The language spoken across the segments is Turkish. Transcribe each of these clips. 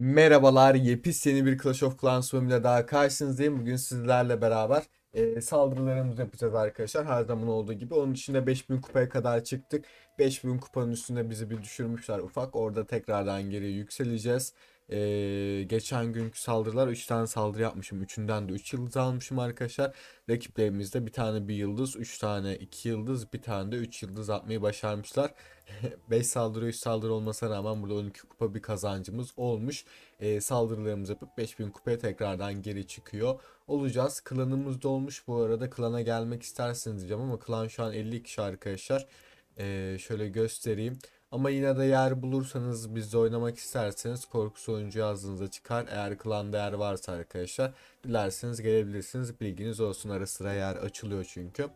Merhabalar, yepis yeni bir Clash of Clans bölümüyle daha karşınızdayım. Bugün sizlerle beraber e, saldırılarımızı yapacağız arkadaşlar. Her zaman olduğu gibi. Onun içinde 5000 kupaya kadar çıktık. 5000 kupanın üstünde bizi bir düşürmüşler ufak. Orada tekrardan geri yükseleceğiz. E, geçen günkü saldırılar 3 tane saldırı yapmışım. 3'ünden de 3 yıldız almışım arkadaşlar. Rakiplerimizde bir tane 1 yıldız, 3 tane 2 yıldız, bir tane de 3 yıldız atmayı başarmışlar. 5 saldırı 3 saldırı olmasına rağmen burada 12 kupa bir kazancımız olmuş. Ee, saldırılarımızı yapıp 5000 kupaya tekrardan geri çıkıyor olacağız. Klanımız da olmuş bu arada. Klana gelmek isterseniz diyeceğim ama klan şu an 50 kişi arkadaşlar. Ee, şöyle göstereyim. Ama yine de yer bulursanız bizde oynamak isterseniz korkusu oyuncu yazdığınızda çıkar. Eğer klanda yer varsa arkadaşlar dilerseniz gelebilirsiniz. Bilginiz olsun ara sıra yer açılıyor çünkü.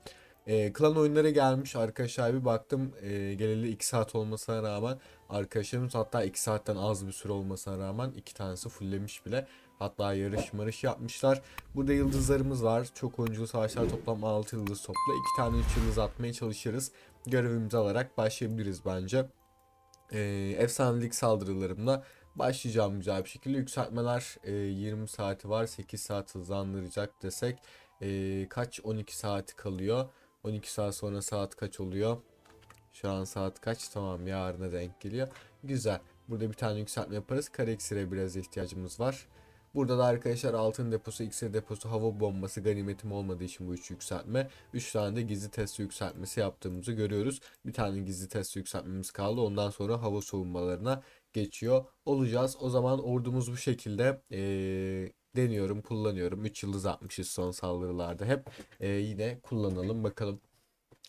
E, klan oyunları gelmiş arkadaşlar bir baktım e, geleli 2 saat olmasına rağmen arkadaşlarımız hatta 2 saatten az bir süre olmasına rağmen iki tanesi fulllemiş bile. Hatta yarış marış yapmışlar. Burada yıldızlarımız var. Çok oyunculu savaşlar toplam 6 yıldız topla. 2 tane 3 yıldız atmaya çalışırız. Görevimizi alarak başlayabiliriz bence. E, efsanelik saldırılarımla başlayacağım güzel bir şekilde. Yükseltmeler e, 20 saati var. 8 saat hızlandıracak desek e, kaç 12 saati kalıyor. 12 saat sonra saat kaç oluyor? Şu an saat kaç? Tamam yarına denk geliyor. Güzel. Burada bir tane yükseltme yaparız. Kare iksire biraz ihtiyacımız var. Burada da arkadaşlar altın deposu, iksir deposu, hava bombası ganimetim olmadığı için bu üç yükseltme. 3 tane de gizli test yükseltmesi yaptığımızı görüyoruz. Bir tane gizli test yükseltmemiz kaldı. Ondan sonra hava savunmalarına geçiyor olacağız. O zaman ordumuz bu şekilde ee, deniyorum, kullanıyorum. 3 yıldız atmışız son saldırılarda hep. Ee, yine kullanalım bakalım.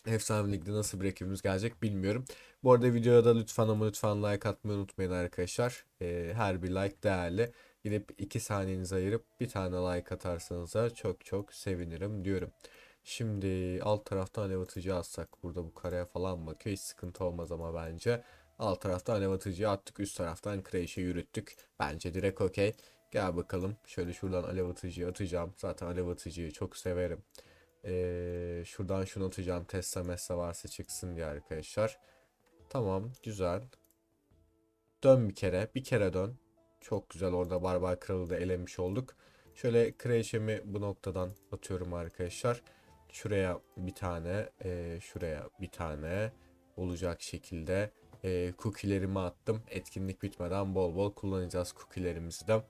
Efsane Lig'de nasıl bir rakibimiz gelecek bilmiyorum. Bu arada videoya da lütfen ama lütfen like atmayı unutmayın arkadaşlar. Ee, her bir like değerli. Gidip 2 saniyenizi ayırıp bir tane like atarsanız da çok çok sevinirim diyorum. Şimdi alt taraftan alev atıcı atsak burada bu kareye falan bakıyor. Hiç sıkıntı olmaz ama bence. Alt taraftan alev atıcıyı attık. Üst taraftan kreşe yürüttük. Bence direkt okey. Gel bakalım. Şöyle şuradan alev atıcıyı atacağım. Zaten alev atıcıyı çok severim. Ee, şuradan şunu atacağım. Tesla mesla varsa çıksın diye arkadaşlar. Tamam. Güzel. Dön bir kere. Bir kere dön. Çok güzel. Orada Barbar Kralı da elemiş olduk. Şöyle kreşemi bu noktadan atıyorum arkadaşlar. Şuraya bir tane. E, şuraya bir tane. Olacak şekilde. E, cookie'lerimi attım. Etkinlik bitmeden bol bol kullanacağız cookie'lerimizi de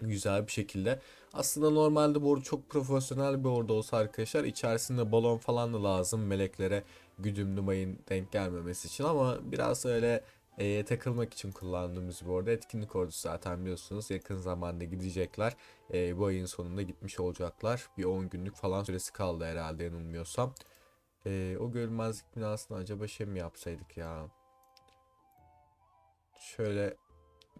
güzel bir şekilde. Aslında normalde bu ordu çok profesyonel bir ordu olsa arkadaşlar içerisinde balon falan da lazım meleklere güdümlü mayın denk gelmemesi için ama biraz öyle e, takılmak için kullandığımız bir ordu. Etkinlik ordusu zaten biliyorsunuz yakın zamanda gidecekler. E, bu ayın sonunda gitmiş olacaklar. Bir 10 günlük falan süresi kaldı herhalde yanılmıyorsam. E, o görünmezlik binasını acaba şey mi yapsaydık ya? Şöyle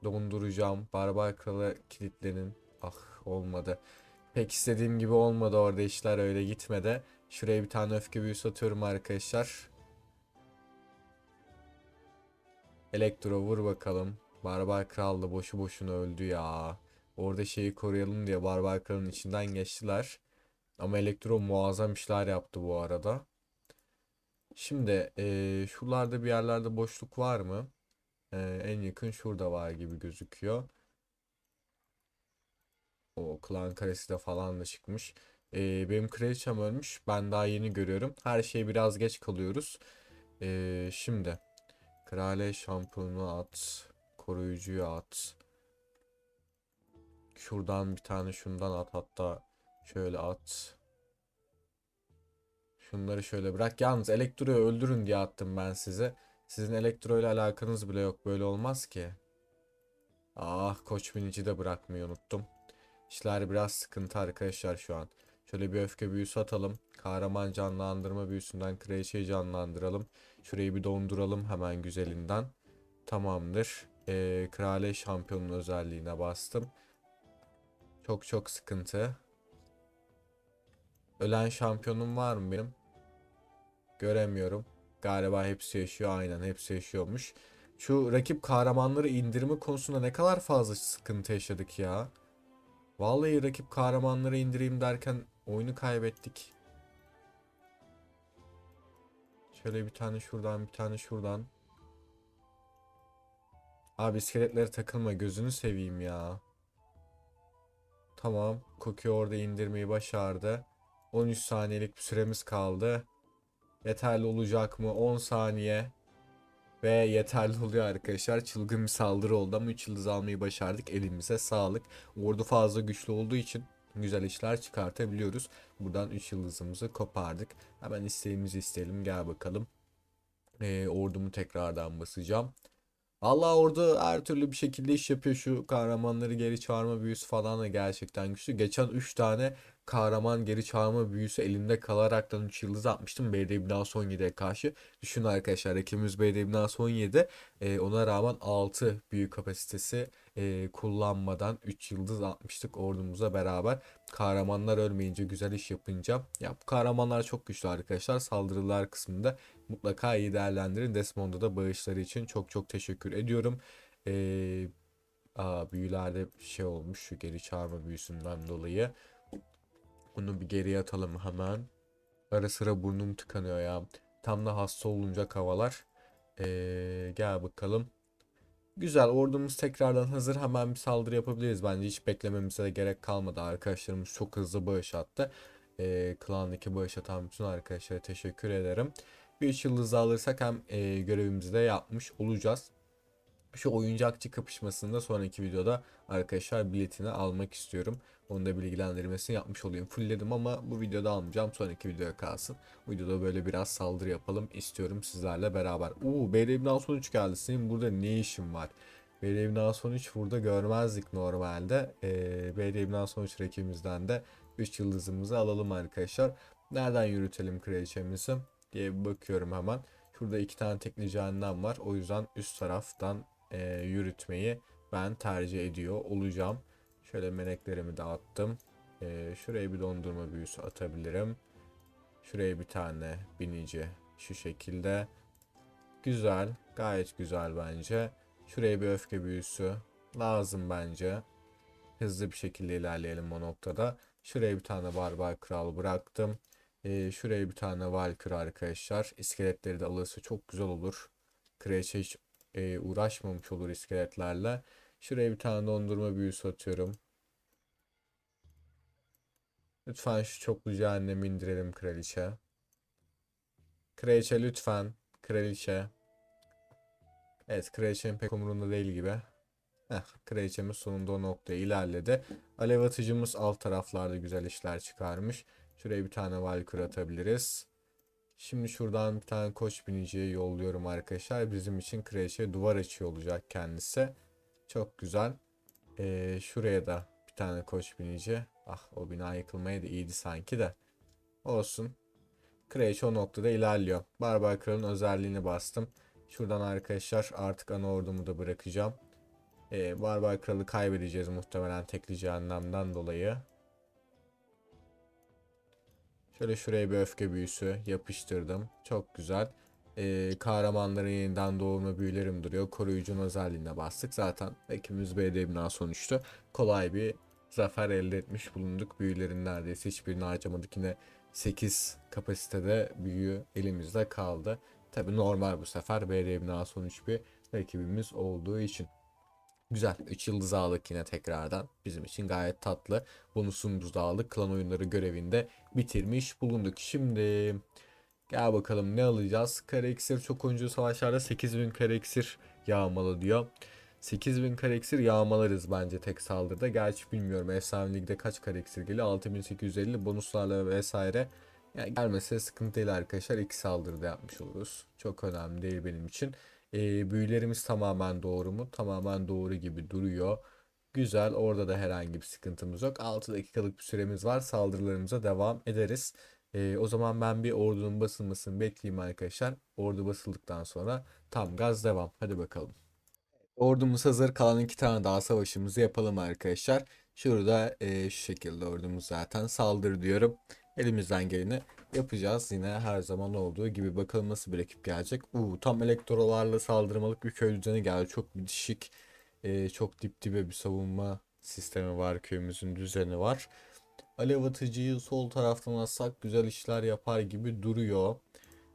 donduracağım. Barbar kralı kilitlenin. Ah olmadı. Pek istediğim gibi olmadı orada işler öyle gitmedi. Şuraya bir tane öfke büyüsü atıyorum arkadaşlar. Elektro vur bakalım. Barbar kral da boşu boşuna öldü ya. Orada şeyi koruyalım diye Barbar kralın içinden geçtiler. Ama Elektro muazzam işler yaptı bu arada. Şimdi eee şuralarda bir yerlerde boşluk var mı? Ee, en yakın şurada var gibi gözüküyor. O klan karesi de falan da çıkmış. Ee, benim kraliçem ölmüş. Ben daha yeni görüyorum. Her şey biraz geç kalıyoruz. Ee, şimdi. Krale şampiyonu at. Koruyucuyu at. Şuradan bir tane şundan at. Hatta şöyle at. Şunları şöyle bırak. Yalnız elektroyu öldürün diye attım ben size. Sizin elektro ile alakanız bile yok. Böyle olmaz ki. Ah koç binici de bırakmayı unuttum. İşler biraz sıkıntı arkadaşlar şu an. Şöyle bir öfke büyüsü atalım. Kahraman canlandırma büyüsünden kraliçeyi canlandıralım. Şurayı bir donduralım hemen güzelinden. Tamamdır. Ee, krale şampiyonun özelliğine bastım. Çok çok sıkıntı. Ölen şampiyonum var mı benim? Göremiyorum. Galiba hepsi yaşıyor aynen hepsi yaşıyormuş. Şu rakip kahramanları indirme konusunda ne kadar fazla sıkıntı yaşadık ya. Vallahi rakip kahramanları indireyim derken oyunu kaybettik. Şöyle bir tane şuradan bir tane şuradan. Abi iskeletlere takılma gözünü seveyim ya. Tamam. Cookie orada indirmeyi başardı. 13 saniyelik bir süremiz kaldı. Yeterli olacak mı? 10 saniye. Ve yeterli oluyor arkadaşlar. Çılgın bir saldırı oldu ama 3 yıldız almayı başardık. Elimize sağlık. Ordu fazla güçlü olduğu için güzel işler çıkartabiliyoruz. Buradan 3 yıldızımızı kopardık. Hemen isteğimizi isteyelim. Gel bakalım. Ee, ordumu tekrardan basacağım. Allah orada her türlü bir şekilde iş yapıyor. Şu kahramanları geri çağırma büyüsü falan da gerçekten güçlü. Geçen 3 tane kahraman geri çağırma büyüsü elinde kalaraktan 3 yıldız atmıştım BD Binası 17'ye karşı. Düşünün arkadaşlar rakibimiz BD Binası 17. Ee, ona rağmen 6 büyü kapasitesi e, kullanmadan 3 yıldız atmıştık ordumuza beraber. Kahramanlar ölmeyince güzel iş yapınca. Ya bu kahramanlar çok güçlü arkadaşlar. Saldırılar kısmında mutlaka iyi değerlendirin. Desmond'a da bağışları için çok çok teşekkür ediyorum. Ee, aa, büyülerde şey olmuş şu geri çağırma büyüsünden dolayı. Bunu bir geriye atalım hemen. Ara sıra burnum tıkanıyor ya. Tam da hasta olunca havalar. Ee, gel bakalım. Güzel ordumuz tekrardan hazır. Hemen bir saldırı yapabiliriz. Bence hiç beklememize de gerek kalmadı. Arkadaşlarımız çok hızlı bağış attı. Ee, klandaki bağış atan bütün arkadaşlara teşekkür ederim. Bir üç yıldız alırsak hem e, görevimizi de yapmış olacağız. Şu oyuncakçı kapışmasında sonraki videoda arkadaşlar biletini almak istiyorum. Onu da bilgilendirmesini yapmış olayım. Fullledim ama bu videoda almayacağım. Sonraki videoya kalsın. Bu videoda böyle biraz saldırı yapalım istiyorum sizlerle beraber. Uuu BDM'den son 3 geldi. Senin burada ne işin var? BDM'den son 3 burada görmezdik normalde. Ee, BDM'den son 3 rakibimizden de 3 yıldızımızı alalım arkadaşlar. Nereden yürütelim kraliçemizi diye bakıyorum hemen. Şurada iki tane tekli cehennem var. O yüzden üst taraftan e, yürütmeyi ben tercih ediyor olacağım. Şöyle meleklerimi de attım. E, şuraya bir dondurma büyüsü atabilirim. Şuraya bir tane binici şu şekilde. Güzel. Gayet güzel bence. Şuraya bir öfke büyüsü lazım bence. Hızlı bir şekilde ilerleyelim o noktada. Şuraya bir tane barbar kral bıraktım. Ee, şuraya bir tane valkür arkadaşlar. İskeletleri de alırsa çok güzel olur. Kraliçe hiç e, uğraşmamış olur iskeletlerle. Şuraya bir tane dondurma büyüsü atıyorum. Lütfen şu çoklu cehennemi indirelim kraliçe. Kraliçe lütfen. Kraliçe. Evet kraliçenin pek umurunda değil gibi. Heh, kraliçemiz sonunda o noktaya ilerledi. Alev atıcımız alt taraflarda güzel işler çıkarmış. Şuraya bir tane valkür atabiliriz. Şimdi şuradan bir tane koç biniciye yolluyorum arkadaşlar. Bizim için kraliçe duvar açıyor olacak kendisi. Çok güzel. Ee, şuraya da bir tane koç binici. Ah o bina yıkılmaya da iyiydi sanki de. Olsun. Kraliçe o noktada ilerliyor. Barbar Kral'ın özelliğini bastım. Şuradan arkadaşlar artık ana ordumu da bırakacağım. Ee, Barbar Kral'ı kaybedeceğiz muhtemelen tekli cehennemden dolayı. Şöyle şuraya bir öfke büyüsü yapıştırdım. Çok güzel. Ee, kahramanların yeniden doğurma büyülerim duruyor. Koruyucunun özelliğine bastık. Zaten ekibimiz BDM'den sonuçta kolay bir zafer elde etmiş bulunduk. Büyülerin neredeyse hiçbirini harcamadık. Yine 8 kapasitede büyü elimizde kaldı. Tabi normal bu sefer BDM'den sonuç bir rakibimiz olduğu için. Güzel. 3 yıldız aldık yine tekrardan. Bizim için gayet tatlı. Bonusumuzu da aldık. Klan oyunları görevinde bitirmiş bulunduk. Şimdi gel bakalım ne alacağız? Kare iksir çok oyuncu savaşlarda 8000 kare iksir yağmalı diyor. 8000 kare iksir yağmalarız bence tek saldırıda. Gerçi bilmiyorum Efsane Lig'de kaç kare iksir geliyor. 6850 bonuslarla vesaire. Yani gelmese sıkıntı değil arkadaşlar. İki saldırıda yapmış oluruz. Çok önemli değil benim için. E, büyülerimiz tamamen doğru mu? Tamamen doğru gibi duruyor. Güzel. Orada da herhangi bir sıkıntımız yok. 6 dakikalık bir süremiz var. Saldırılarımıza devam ederiz. E, o zaman ben bir ordunun basılmasını bekleyeyim arkadaşlar. Ordu basıldıktan sonra tam gaz devam. Hadi bakalım. Ordumuz hazır. Kalan iki tane daha savaşımızı yapalım arkadaşlar. Şurada e, şu şekilde ordumuz zaten saldır diyorum. Elimizden geleni yapacağız yine her zaman olduğu gibi. Bakalım nasıl bir ekip gelecek. Uuu tam elektrolarla saldırmalık bir köy düzeni geldi. Çok bitişik, e, çok dip dibe bir savunma sistemi var. Köyümüzün düzeni var. Alev atıcıyı sol taraftan atsak güzel işler yapar gibi duruyor.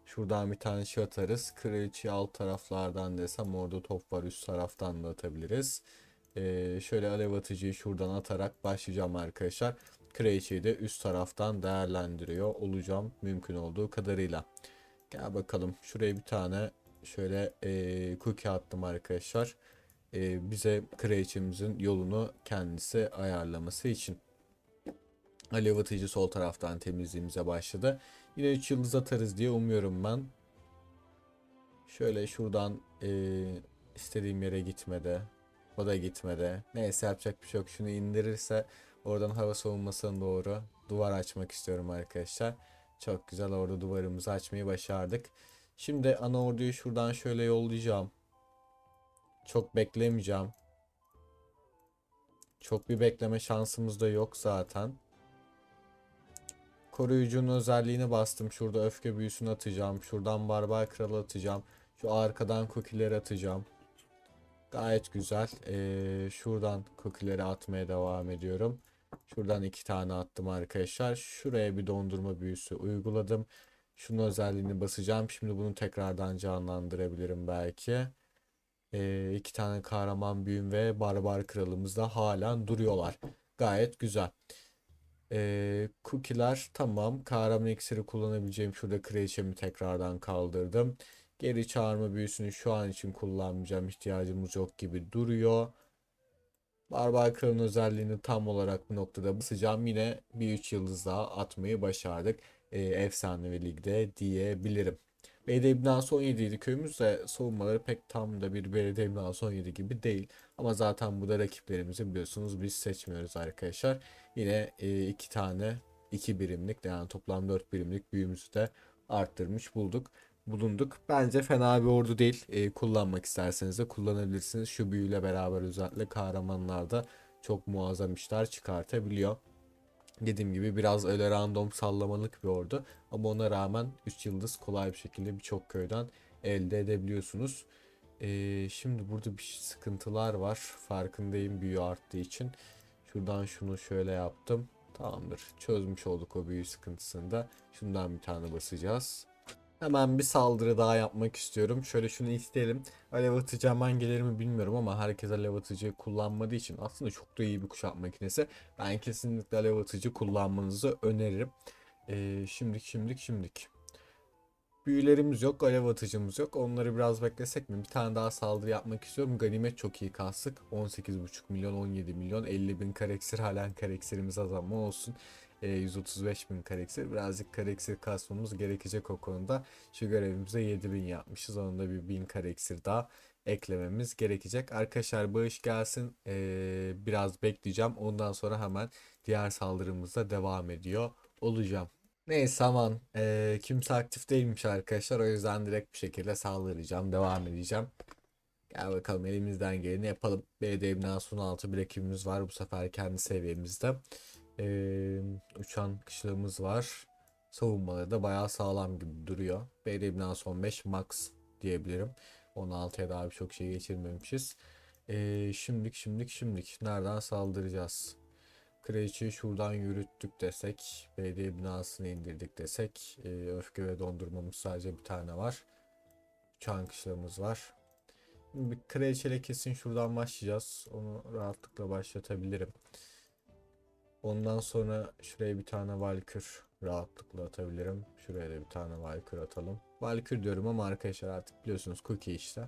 Şuradan bir tane şey atarız. Kraliçeyi alt taraflardan desem orada top var üst taraftan da atabiliriz. Ee, şöyle alev atıcıyı şuradan atarak başlayacağım arkadaşlar. Kraliçeyi de üst taraftan değerlendiriyor olacağım mümkün olduğu kadarıyla. Gel bakalım şuraya bir tane şöyle e, cookie attım arkadaşlar. E, bize kraliçemizin yolunu kendisi ayarlaması için. Alev atıcı sol taraftan temizliğimize başladı. Yine 3 yıldız atarız diye umuyorum ben. Şöyle şuradan e, istediğim yere gitmede. O da gitmede. Neyse yapacak bir şey yok. Şunu indirirse oradan hava savunmasına doğru duvar açmak istiyorum arkadaşlar. Çok güzel orada duvarımızı açmayı başardık. Şimdi ana orduyu şuradan şöyle yollayacağım. Çok beklemeyeceğim. Çok bir bekleme şansımız da yok zaten. Koruyucunun özelliğini bastım. Şurada öfke büyüsünü atacağım. Şuradan barbar kralı atacağım. Şu arkadan cookie'leri atacağım. Gayet güzel. Ee, şuradan cookie'leri atmaya devam ediyorum. Şuradan iki tane attım arkadaşlar. Şuraya bir dondurma büyüsü uyguladım. Şunun özelliğini basacağım. Şimdi bunu tekrardan canlandırabilirim belki. Ee, iki tane kahraman büyüm ve barbar kralımız da halen duruyorlar. Gayet güzel. Ee, cookie'ler tamam. Kahraman iksiri kullanabileceğim şurada kraliçemi tekrardan kaldırdım. Geri çağırma büyüsünü şu an için kullanmayacağım. İhtiyacımız yok gibi duruyor. Barbar Kral'ın özelliğini tam olarak bu noktada basacağım. Yine bir 3 yıldız daha atmayı başardık. Ee, efsanevi ligde diyebilirim. Belediye binası 17 idi. Köyümüzde savunmaları pek tam da bir belediye binası 17 gibi değil. Ama zaten bu da rakiplerimizi biliyorsunuz biz seçmiyoruz arkadaşlar. Yine e, iki tane 2 birimlik yani toplam 4 birimlik büyümüzü de arttırmış bulduk bulunduk. Bence fena bir ordu değil. E, kullanmak isterseniz de kullanabilirsiniz. Şu büyüyle beraber özellikle kahramanlar da çok muazzam işler çıkartabiliyor. Dediğim gibi biraz öyle random sallamalık bir ordu. Ama ona rağmen 3 yıldız kolay bir şekilde birçok köyden elde edebiliyorsunuz. E, şimdi burada bir sıkıntılar var. Farkındayım büyü arttığı için. Şuradan şunu şöyle yaptım. Tamamdır. Çözmüş olduk o büyü sıkıntısını da. Şundan bir tane basacağız. Hemen bir saldırı daha yapmak istiyorum. Şöyle şunu isteyelim. Alev atıcı hemen gelir mi bilmiyorum ama herkes alev atıcı kullanmadığı için aslında çok da iyi bir kuşat makinesi. Ben kesinlikle alev atıcı kullanmanızı öneririm. Ee, şimdik şimdik şimdik. Büyülerimiz yok, alev atıcımız yok. Onları biraz beklesek mi? Bir tane daha saldırı yapmak istiyorum. Ganimet çok iyi kastık. 18,5 milyon, 17 milyon, 50 bin kareksir. Halen kareksirimiz az ama olsun. 135 bin kareksir. Birazcık kareksir kasmamız gerekecek o konuda. Şu görevimize 7000 yapmışız. Onun da bir 1000 kareksir daha eklememiz gerekecek. Arkadaşlar bağış gelsin. Ee, biraz bekleyeceğim. Ondan sonra hemen diğer saldırımıza devam ediyor olacağım. Neyse aman ee, kimse aktif değilmiş arkadaşlar. O yüzden direkt bir şekilde saldıracağım. Devam edeceğim. Gel bakalım elimizden geleni yapalım. BD binası 16 bir ekibimiz var. Bu sefer kendi seviyemizde. Ee, uçan kışlığımız var. Savunmaları da bayağı sağlam gibi duruyor. BD binası 15 max diyebilirim. 16'ya daha birçok şey geçirmemişiz. Ee, şimdilik şimdilik şimdilik nereden saldıracağız? Kraliçeyi şuradan yürüttük desek, BD binasını indirdik desek, e, öfke ve dondurmamız sadece bir tane var. Uçan kışlığımız var. Bir kraliçeyle kesin şuradan başlayacağız. Onu rahatlıkla başlatabilirim. Ondan sonra şuraya bir tane Valkür rahatlıkla atabilirim. Şuraya da bir tane Valkür atalım. Valkür diyorum ama arkadaşlar artık biliyorsunuz cookie işte.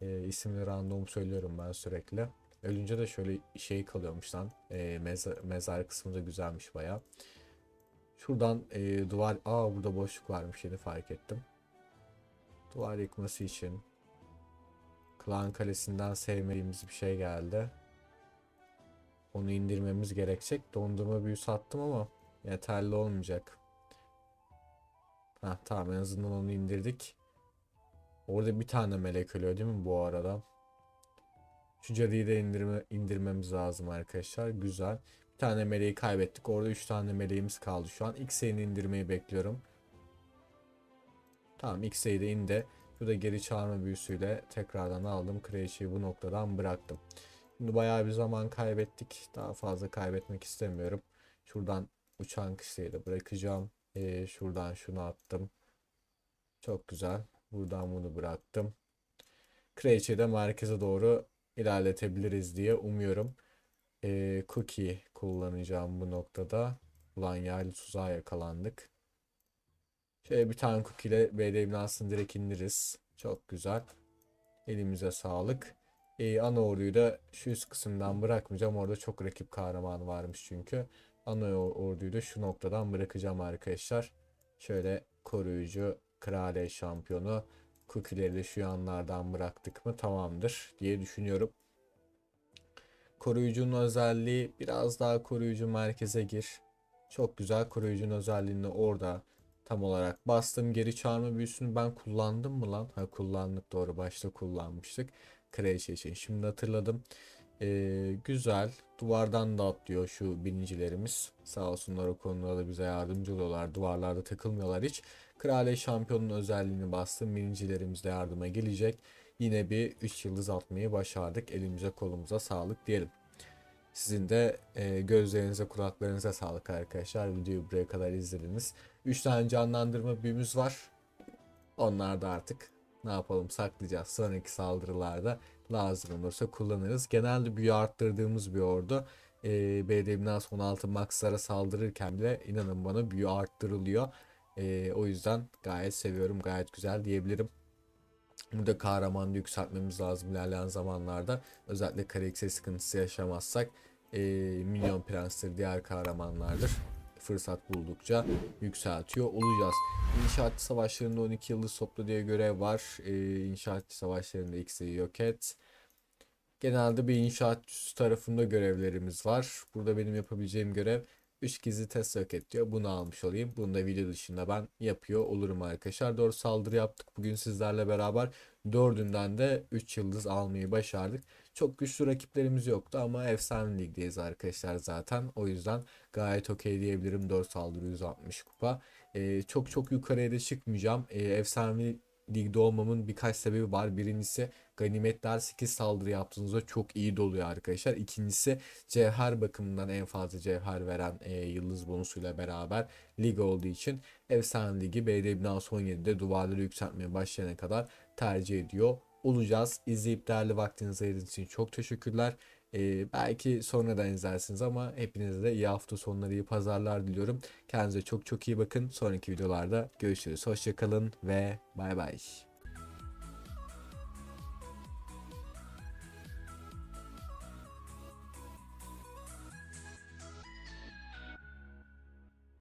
E, isimli random söylüyorum ben sürekli. Ölünce de şöyle şey kalıyormuş lan. E, mezar, mezar kısmı da güzelmiş baya. Şuradan e, duvar... Aa burada boşluk varmış yeni fark ettim. Duvar yıkması için. Klan Kalesi'nden sevmediğimiz bir şey geldi. Onu indirmemiz gerekecek. Dondurma büyüsü attım ama yeterli olmayacak. Ha tamam en azından onu indirdik. Orada bir tane melek ölüyor değil mi bu arada? Şu cadıyı da indirme, indirmemiz lazım arkadaşlar. Güzel. Bir tane meleği kaybettik. Orada 3 tane meleğimiz kaldı şu an. X'e'ini indirmeyi bekliyorum. Tamam X'e'yi de indi. Şurada geri çağırma büyüsüyle tekrardan aldım. Kraliçeyi bu noktadan bıraktım. Şimdi bayağı bir zaman kaybettik. Daha fazla kaybetmek istemiyorum. Şuradan uçan kişiyi de bırakacağım. Ee, şuradan şunu attım. Çok güzel. Buradan bunu bıraktım. Kraliçeyi de merkeze doğru ilerletebiliriz diye umuyorum. Ee, cookie kullanacağım bu noktada. Ulan ya tuzağa yakalandık. Şöyle bir tane cookie ile BD binasını direkt indiririz. Çok güzel. Elimize sağlık. Ee, ana orduyu da şu üst kısımdan bırakmayacağım. Orada çok rakip kahraman varmış çünkü. Ana or- orduyu da şu noktadan bırakacağım arkadaşlar. Şöyle koruyucu, kraliye şampiyonu, cookie'leri de şu yanlardan bıraktık mı tamamdır diye düşünüyorum. Koruyucunun özelliği biraz daha koruyucu merkeze gir. Çok güzel koruyucunun özelliğini orada tam olarak bastım. Geri çağırma büyüsünü ben kullandım mı lan? Ha kullandık doğru başta kullanmıştık. Kraliçe için. Şimdi hatırladım. Ee, güzel. Duvardan da atlıyor şu binicilerimiz. Sağ olsunlar o konuda da bize yardımcı oluyorlar. Duvarlarda takılmıyorlar hiç. Kraliye şampiyonun özelliğini bastım. Binicilerimiz de yardıma gelecek. Yine bir 3 yıldız atmayı başardık. Elimize kolumuza sağlık diyelim. Sizin de e, gözlerinize kulaklarınıza sağlık arkadaşlar. Videoyu buraya kadar izlediniz. 3 tane canlandırma büyümüz var. Onlar da artık ne yapalım saklayacağız. Sonraki saldırılarda lazım olursa kullanırız. Genelde büyü arttırdığımız bir ordu. E, BD Binans 16 Max'lara saldırırken bile inanın bana büyü arttırılıyor. E, o yüzden gayet seviyorum. Gayet güzel diyebilirim. Burada kahramanı yükseltmemiz lazım ilerleyen zamanlarda. Özellikle karakter sıkıntısı yaşamazsak e, Minyon Prensleri diğer kahramanlardır. Fırsat buldukça yükseltiyor olacağız. İnşaatçı savaşlarında 12 yıldız topla diye görev var. E, inşaatçı savaşlarında X'i yok et. Genelde bir inşaatçı tarafında görevlerimiz var. Burada benim yapabileceğim görev 3 gizli test yok et diyor. Bunu almış olayım. Bunu da video dışında ben yapıyor olurum arkadaşlar. Doğru saldırı yaptık. Bugün sizlerle beraber dördünden de 3 yıldız almayı başardık. Çok güçlü rakiplerimiz yoktu ama efsane ligdeyiz arkadaşlar zaten. O yüzden gayet okey diyebilirim. 4 saldırı 160 kupa. Ee, çok çok yukarıya da çıkmayacağım. Ee, efsane ligde olmamın birkaç sebebi var. Birincisi ganimetler 8 saldırı yaptığınızda çok iyi doluyor arkadaşlar. İkincisi cevher bakımından en fazla cevher veren e, yıldız bonusuyla beraber lig olduğu için efsane ligi BD Binance 17'de duvarları yükseltmeye başlayana kadar tercih ediyor olacağız. İzleyip değerli vaktinizi ayırdığınız için çok teşekkürler. Ee, belki sonradan izlersiniz ama hepinize de iyi hafta sonları, iyi pazarlar diliyorum. Kendinize çok çok iyi bakın. Sonraki videolarda görüşürüz. Hoşçakalın ve bay bay.